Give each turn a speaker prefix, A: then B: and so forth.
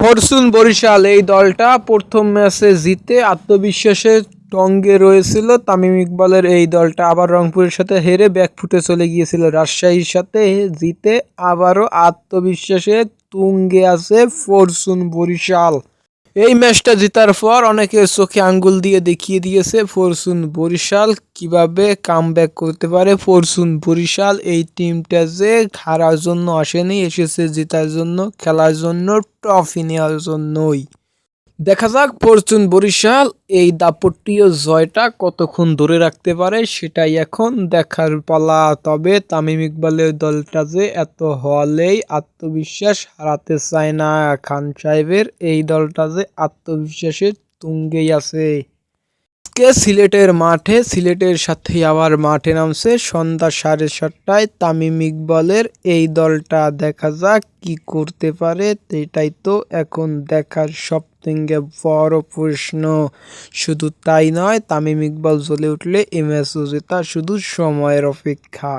A: Fortune Barishal, এই দলটা প্রথম ম্যাচে জিতে আত্মবিশ্বাসে টঙ্গে রয়েছিল। তামিম ইকবালের এই দলটা আবার রংপুরের সাথে হেরে ব্যাকফুটে চলে গিয়েছিল। রাজশাহীর সাথে জিতে আবারও আত্মবিশ্বাসে তুঙ্গে আছে ফরচুন বরিশাল। এই ম্যাচটা জেতার পর অনেকে চোখে আঙ্গুল দিয়ে দেখিয়ে দিয়েছে ফরসুন বরিশাল কীভাবে কামব্যাক করতে পারে? ফরসুন বরিশাল এই টিমটা যে হারার জন্য আসেনি, এসেছে জেতার জন্য, খেলার জন্য ট্রফি নেওয়ার জন্যই। দেখা যাক ফরচুন বরিশাল, এই দাপটীয় জয়টা কতক্ষণ ধরে রাখতে পারে সেটাই এখন দেখার পালা। তবে তামিম ইকবালের দলটা যে এত হলেই আত্মবিশ্বাস হারাতে চায় না। খান সাহেবের এই দলটা যে আত্মবিশ্বাসের তুঙ্গেই আছে। আজকে সিলেটের মাঠে, সিলেটের সাথে আবার মাঠে নামছে সন্ধ্যা সাড়ে সাতটায় তামিম ইকবালের এই দলটা। দেখা যাক কি করতে পারে, এটাই তো এখন দেখার সব থেকে বড় প্রশ্ন। শুধু তাই নয়, তামিম ইকবাল জ্বলে উঠলে এম এস জেতা শুধু সময়ের অপেক্ষা।